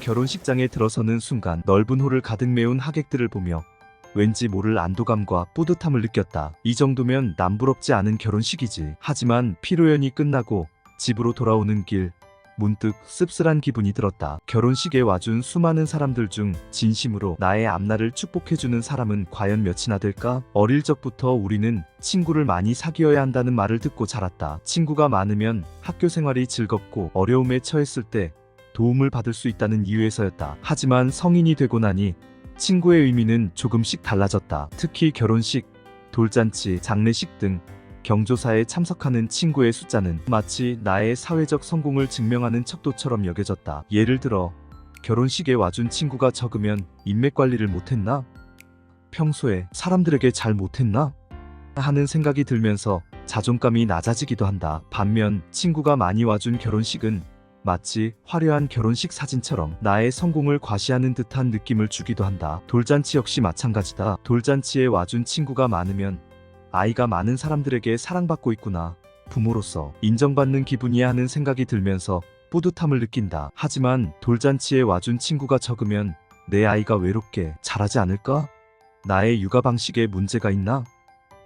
결혼식장에 들어서는 순간 넓은 홀을 가득 메운 하객들을 보며 왠지 모를 안도감과 뿌듯함을 느꼈다. 이 정도면 남부럽지 않은 결혼식이지. 하지만 피로연이 끝나고 집으로 돌아오는 길 문득 씁쓸한 기분이 들었다. 결혼식에 와준 수많은 사람들 중 진심으로 나의 앞날을 축복해주는 사람은 과연 몇이나 될까? 어릴 적부터 우리는 친구를 많이 사귀어야 한다는 말을 듣고 자랐다. 친구가 많으면 학교 생활이 즐겁고 어려움에 처했을 때 도움을 받을 수 있다는 이유에서였다. 하지만 성인이 되고 나니 친구의 의미는 조금씩 달라졌다. 특히 결혼식, 돌잔치, 장례식 등 경조사에 참석하는 친구의 숫자는 마치 나의 사회적 성공을 증명하는 척도처럼 여겨졌다. 예를 들어 결혼식에 와준 친구가 적으면 인맥 관리를 못했나? 평소에 사람들에게 잘 못했나? 하는 생각이 들면서 자존감이 낮아지기도 한다. 반면 친구가 많이 와준 결혼식은 마치 화려한 결혼식 사진처럼 나의 성공을 과시하는 듯한 느낌을 주기도 한다. 돌잔치 역시 마찬가지다. 돌잔치에 와준 친구가 많으면 아이가 많은 사람들에게 사랑받고 있구나. 부모로서 인정받는 기분이야 하는 생각이 들면서 뿌듯함을 느낀다. 하지만 돌잔치에 와준 친구가 적으면 내 아이가 외롭게 자라지 않을까? 나의 육아 방식에 문제가 있나?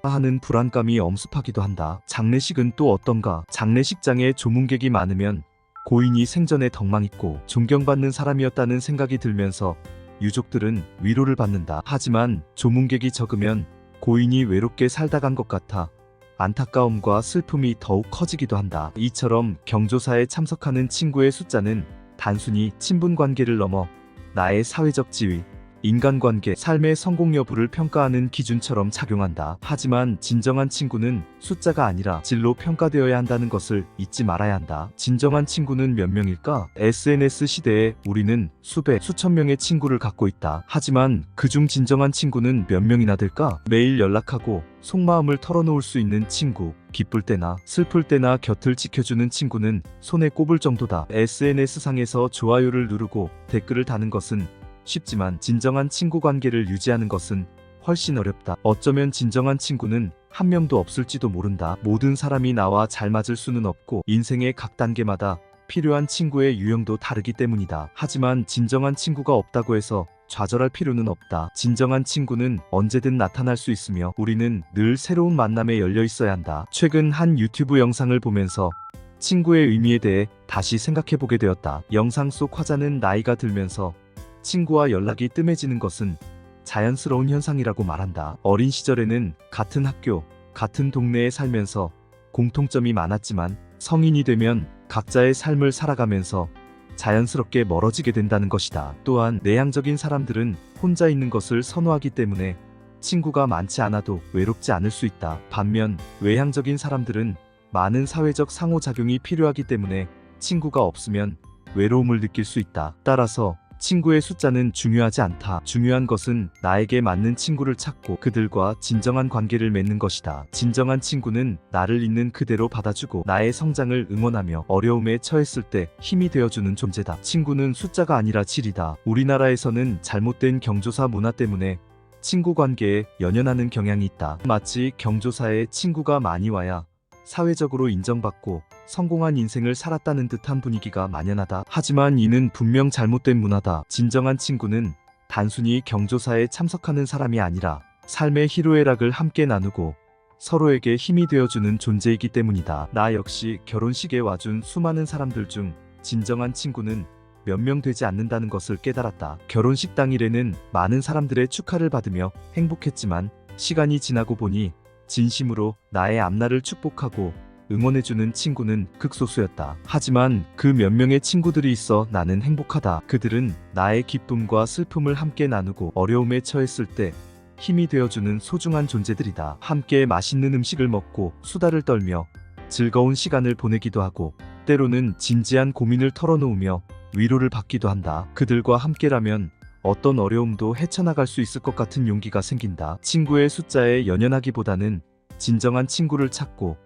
하는 불안감이 엄습하기도 한다. 장례식은 또 어떤가? 장례식장에 조문객이 많으면 고인이 생전에 덕망 있고 존경받는 사람이었다는 생각이 들면서 유족들은 위로를 받는다. 하지만 조문객이 적으면 고인이 외롭게 살다 간 것 같아 안타까움과 슬픔이 더욱 커지기도 한다. 이처럼 경조사에 참석하는 친구의 숫자는 단순히 친분 관계를 넘어 나의 사회적 지위, 인간관계, 삶의 성공 여부를 평가하는 기준처럼 작용한다. 하지만 진정한 친구는 숫자가 아니라 질로 평가되어야 한다는 것을 잊지 말아야 한다. 진정한 친구는 몇 명일까? SNS 시대에 우리는 수백, 수천 명의 친구를 갖고 있다. 하지만 그중 진정한 친구는 몇 명이나 될까? 매일 연락하고 속마음을 털어놓을 수 있는 친구, 기쁠 때나 슬플 때나 곁을 지켜주는 친구는 손에 꼽을 정도다. SNS상에서 좋아요를 누르고 댓글을 다는 것은 쉽지만 진정한 친구 관계를 유지하는 것은 훨씬 어렵다. 어쩌면 진정한 친구는 한 명도 없을지도 모른다. 모든 사람이 나와 잘 맞을 수는 없고 인생의 각 단계마다 필요한 친구의 유형도 다르기 때문이다. 하지만 진정한 친구가 없다고 해서 좌절할 필요는 없다. 진정한 친구는 언제든 나타날 수 있으며 우리는 늘 새로운 만남에 열려 있어야 한다. 최근 한 유튜브 영상을 보면서 친구의 의미에 대해 다시 생각해 보게 되었다. 영상 속 화자는 나이가 들면서 친구와 연락이 뜸해지는 것은 자연스러운 현상이라고 말한다. 어린 시절에는 같은 학교, 같은 동네에 살면서 공통점이 많았지만 성인이 되면 각자의 삶을 살아가면서 자연스럽게 멀어지게 된다는 것이다. 또한 내향적인 사람들은 혼자 있는 것을 선호하기 때문에 친구가 많지 않아도 외롭지 않을 수 있다. 반면 외향적인 사람들은 많은 사회적 상호작용이 필요하기 때문에 친구가 없으면 외로움을 느낄 수 있다. 따라서 친구의 숫자는 중요하지 않다. 중요한 것은 나에게 맞는 친구를 찾고 그들과 진정한 관계를 맺는 것이다. 진정한 친구는 나를 있는 그대로 받아주고 나의 성장을 응원하며 어려움에 처했을 때 힘이 되어주는 존재다. 친구는 숫자가 아니라 질이다. 우리나라에서는 잘못된 경조사 문화 때문에 친구 관계에 연연하는 경향이 있다. 마치 경조사에 친구가 많이 와야 사회적으로 인정받고 성공한 인생을 살았다는 듯한 분위기가 만연하다. 하지만 이는 분명 잘못된 문화다. 진정한 친구는 단순히 경조사에 참석하는 사람이 아니라 삶의 희로애락을 함께 나누고 서로에게 힘이 되어주는 존재이기 때문이다. 나 역시 결혼식에 와준 수많은 사람들 중 진정한 친구는 몇 명 되지 않는다는 것을 깨달았다. 결혼식 당일에는 많은 사람들의 축하를 받으며 행복했지만 시간이 지나고 보니 진심으로 나의 앞날을 축복하고 응원해주는 친구는 극소수였다. 하지만 그 몇 명의 친구들이 있어 나는 행복하다. 그들은 나의 기쁨과 슬픔을 함께 나누고 어려움에 처했을 때 힘이 되어주는 소중한 존재들이다. 함께 맛있는 음식을 먹고 수다를 떨며 즐거운 시간을 보내기도 하고 때로는 진지한 고민을 털어놓으며 위로를 받기도 한다. 그들과 함께라면 어떤 어려움도 헤쳐나갈 수 있을 것 같은 용기가 생긴다. 친구의 숫자에 연연하기보다는 진정한 친구를 찾고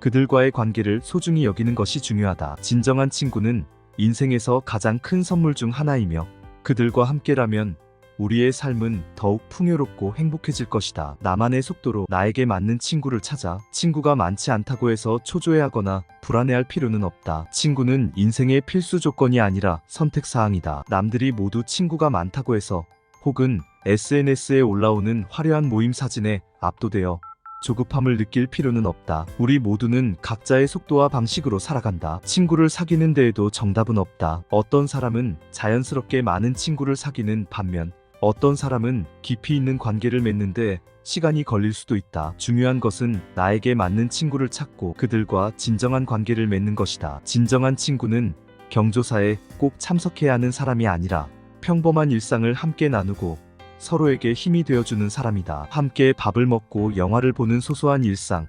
그들과의 관계를 소중히 여기는 것이 중요하다. 진정한 친구는 인생에서 가장 큰 선물 중 하나이며 그들과 함께라면 우리의 삶은 더욱 풍요롭고 행복해질 것이다. 나만의 속도로 나에게 맞는 친구를 찾아 친구가 많지 않다고 해서 초조해하거나 불안해할 필요는 없다. 친구는 인생의 필수 조건이 아니라 선택사항이다. 남들이 모두 친구가 많다고 해서 혹은 SNS에 올라오는 화려한 모임 사진에 압도되어 조급함을 느낄 필요는 없다. 우리 모두는 각자의 속도와 방식으로 살아간다. 친구를 사귀는 데에도 정답은 없다. 어떤 사람은 자연스럽게 많은 친구를 사귀는 반면 어떤 사람은 깊이 있는 관계를 맺는데 시간이 걸릴 수도 있다. 중요한 것은 나에게 맞는 친구를 찾고 그들과 진정한 관계를 맺는 것이다. 진정한 친구는 경조사에 꼭 참석해야 하는 사람이 아니라 평범한 일상을 함께 나누고 서로에게 힘이 되어주는 사람이다. 함께 밥을 먹고 영화를 보는 소소한 일상,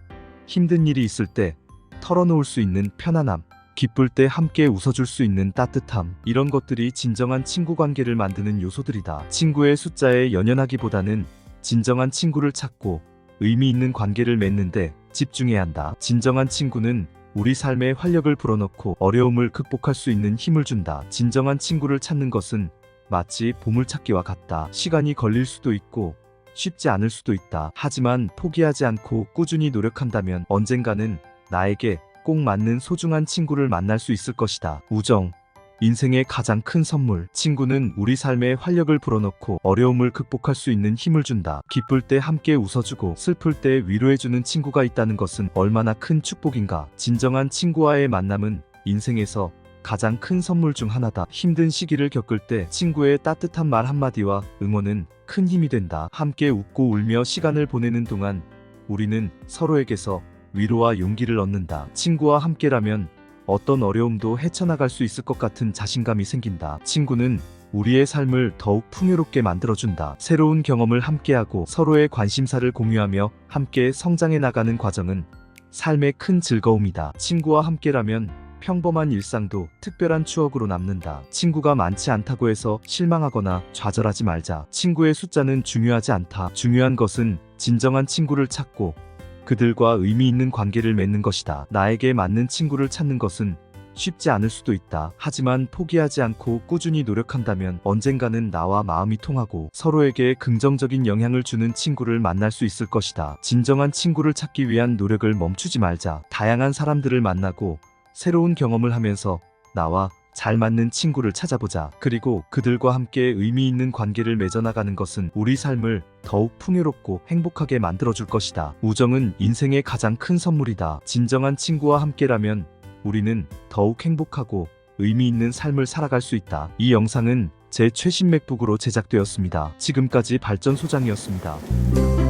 힘든 일이 있을 때 털어놓을 수 있는 편안함, 기쁠 때 함께 웃어줄 수 있는 따뜻함, 이런 것들이 진정한 친구 관계를 만드는 요소들이다. 친구의 숫자에 연연하기보다는 진정한 친구를 찾고 의미 있는 관계를 맺는데 집중해야 한다. 진정한 친구는 우리 삶에 활력을 불어넣고 어려움을 극복할 수 있는 힘을 준다. 진정한 친구를 찾는 것은 마치 보물찾기와 같다. 시간이 걸릴 수도 있고 쉽지 않을 수도 있다. 하지만 포기하지 않고 꾸준히 노력한다면 언젠가는 나에게 꼭 맞는 소중한 친구를 만날 수 있을 것이다. 우정. 인생의 가장 큰 선물. 친구는 우리 삶에 활력을 불어넣고 어려움을 극복할 수 있는 힘을 준다. 기쁠 때 함께 웃어주고 슬플 때 위로해주는 친구가 있다는 것은 얼마나 큰 축복인가. 진정한 친구와의 만남은 인생에서 가장 큰 선물 중 하나다. 힘든 시기를 겪을 때 친구의 따뜻한 말 한마디와 응원은 큰 힘이 된다. 함께 웃고 울며 시간을 보내는 동안 우리는 서로에게서 위로와 용기를 얻는다. 친구와 함께라면 어떤 어려움도 헤쳐나갈 수 있을 것 같은 자신감이 생긴다. 친구는 우리의 삶을 더욱 풍요롭게 만들어준다. 새로운 경험을 함께하고 서로의 관심사를 공유하며 함께 성장해 나가는 과정은 삶의 큰 즐거움이다. 친구와 함께라면 평범한 일상도 특별한 추억으로 남는다. 친구가 많지 않다고 해서 실망하거나 좌절하지 말자. 친구의 숫자는 중요하지 않다. 중요한 것은 진정한 친구를 찾고 그들과 의미 있는 관계를 맺는 것이다. 나에게 맞는 친구를 찾는 것은 쉽지 않을 수도 있다. 하지만 포기하지 않고 꾸준히 노력한다면 언젠가는 나와 마음이 통하고 서로에게 긍정적인 영향을 주는 친구를 만날 수 있을 것이다. 진정한 친구를 찾기 위한 노력을 멈추지 말자. 다양한 사람들을 만나고 새로운 경험을 하면서 나와 잘 맞는 친구를 찾아보자. 그리고 그들과 함께 의미 있는 관계를 맺어나가는 것은 우리 삶을 더욱 풍요롭고 행복하게 만들어줄 것이다. 우정은 인생의 가장 큰 선물이다. 진정한 친구와 함께라면 우리는 더욱 행복하고 의미 있는 삶을 살아갈 수 있다. 이 영상은 제 최신 맥북으로 제작되었습니다. 지금까지 발전소장이었습니다.